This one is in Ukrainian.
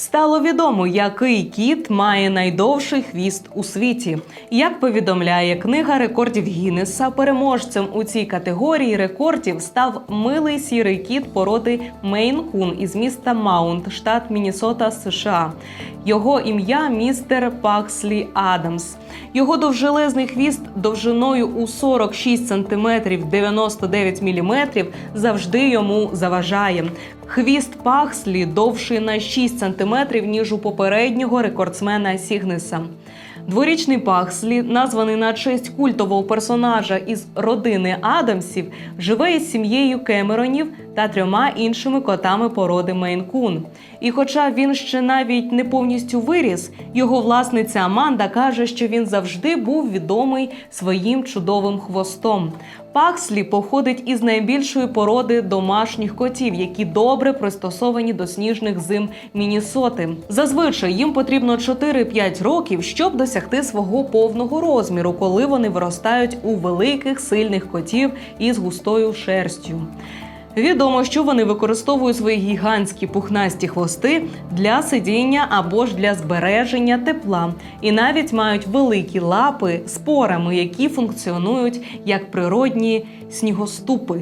Стало відомо, який кіт має найдовший хвіст у світі. Як повідомляє книга рекордів Гіннеса, переможцем у цій категорії рекордів став милий сірий кіт породи Мейн-кун із міста Маунт, штат Міннесота, США. Його ім'я містер Пакслі Адамс. Його довжелезний хвіст довжиною у 46 см 99 мм завжди йому заважає. Хвіст Пакслі довший на 6 см, ніж у попереднього рекордсмена Сігнеса. Дворічний Пакслі, названий на честь культового персонажа із родини Адамсів, живе із сім'єю Кемеронів та трьома іншими котами породи Мейн-кун. І хоча він ще навіть не повністю виріс, його власниця Аманда каже, що він завжди був відомий своїм чудовим хвостом. Пакслі походить із найбільшої породи домашніх котів, які добре пристосовані до сніжних зим Мінісоти. Зазвичай їм потрібно 4-5 років, щоб досягти свого повного розміру, коли вони виростають у великих сильних котів із густою шерстю. Відомо, що вони використовують свої гігантські пухнасті хвости для сидіння або ж для збереження тепла, і навіть мають великі лапи з порами, які функціонують як природні снігоступи.